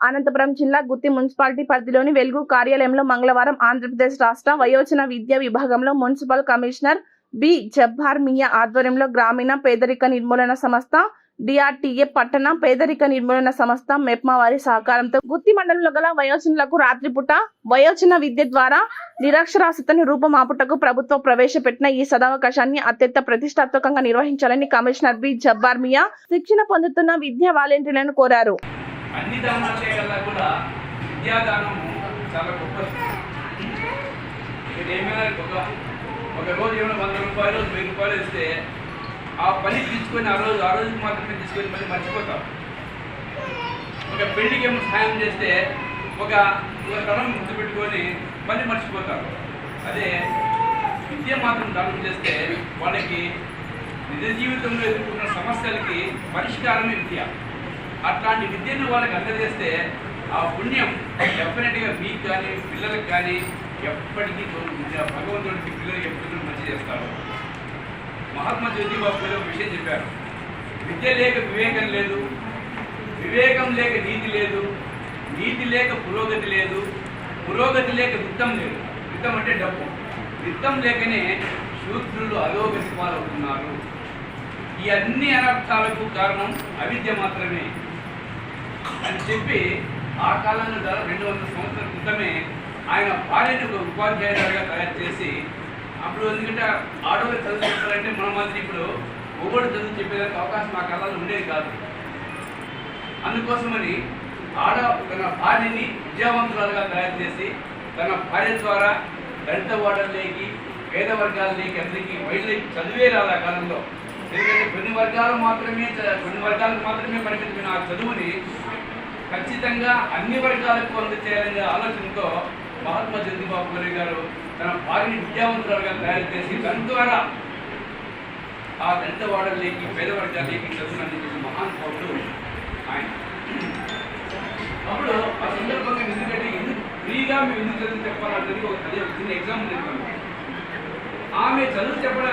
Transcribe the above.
అనంతపురం జిల్లా గుత్తి మున్సిపాలిటీ పరిధిలోని వెలుగు కార్యాలయంలో మంగళవారం ఆంధ్రప్రదేశ్ రాష్ట్ర వయోజన విద్యా విభాగంలో municipal commissioner B. Jabbar Mia ఆధ్వర్యంలో గ్రామీణ పేదరిక నిర్మూలన సంస్థ డిఆర్టీఏ పట్టణ పేదరిక నిర్మూలన సంస్థ మెప్మా వారి సహకారంతో గుత్తి మండలంలో గల వయోజనులకు రాత్రిపూట వయోజన విద్య ద్వారా నిరక్షరాస్యతను రూపమాపుటకు ప్రభుత్వం ప్రవేశపెట్టిన ఈ సదావకాశాన్ని అత్యంత ప్రతిష్టాత్మకంగా నిర్వహించాలని కమిషనర్ బి. జబ్బార్ మియా శిక్షణ పొందుతున్న విద్యా వాలంటీర్లను కోరారు. అన్ని దానాల కల్లా కూడా విద్యాదానము చాలా గొప్పది. ఇక్కడ ఏమైనా ఒక ఒక రోజు ఏమైనా వంద రూపాయలు వెయ్యి రూపాయలు ఇస్తే ఆ పని తీసుకొని ఆ రోజు ఆ రోజుకి మాత్రమే తీసుకొని మళ్ళీ మర్చిపోతాం. ఒక పెళ్ళికి ఏమో సహాయం చేస్తే ఒక ఒక తరం గుర్తు పెట్టుకొని మళ్ళీ మర్చిపోతారు అదే విద్య మాత్రం దానం చేస్తే వాళ్ళకి నిజ జీవితంలో ఎదుర్కొన్న సమస్యలకి పరిష్కారమే విద్య. అట్లాంటి విద్యను వాళ్ళకి అందజేస్తే ఆ పుణ్యం డెఫినెట్గా మీకు కానీ పిల్లలకు కానీ ఎప్పటికీ తోడు- భగవంతుడికి పిల్లలు ఎప్పుడు మంచి చేస్తారు మహాత్మా జ్యోతిబాబు గారు ఒక విషయం చెప్పారు. విద్య లేక వివేకం లేదు వివేకం లేక నీతి లేదు నీతి లేక పురోగతి లేదు పురోగతి లేక విత్తం లేదు. విత్తం అంటే డబ్బు. విత్తం లేకనే శూద్రులు అధోగతి పాలవుతున్నారు ఈ అన్ని అనర్థాలకు కారణం అవిద్య మాత్రమే. అని చెప్పి ఆ కాలంలో దాదాపు రెండు వందల సంవత్సరాల క్రితమే ఆయన భార్యను ఒక ఉపాధ్యాయురాలుగా తయారు చేసి అప్పుడు ఎందుకంటే ఆడవాళ్ళు చదువు చెప్పాలంటే మన మాదిరి ఇప్పుడు మొగోడు చదువు చెప్పేదానికి అవకాశం ఆ కాలంలో ఉండేది కాదు. అందుకోసమని ఆడ తన భార్యని విద్యావంతురాలుగా తయారు చేసి తన భార్య ద్వారా దళిత వాడల్లోకి పేద వర్గాలలోకి అందరికీ వైద్యులకి చదివే రాదు ఆ కాలంలో. లేదంటే కొన్ని వర్గాలు మాత్రమే కొన్ని వర్గాలకు మాత్రమే పరిమితమైన ఆ చదువుని ఖచ్చితంగా అన్ని వర్గాలకు అందచేయాలనే ఆలోచనతో మహాత్మా జ్యోతిబాబు పూలే గారు తన భార్యని విద్యావంతురాలుగా తయారు చేసి తన ద్వారా ఆ దళిత వాడల్లోకి పేద వర్గాలకి చదువును అందించిన మహానుభావుడు ఆయన. అప్పుడు ఆ సందర్భంగా ఎందుకంటే ఎందుకు ఫ్రీగా మేము ఎందుకు చదువు చెప్పాలన్నది ఒక చదివే చిన్న ఎగ్జాంపుల్ చెప్తాను ఆమె చదువు చెప్పడానికి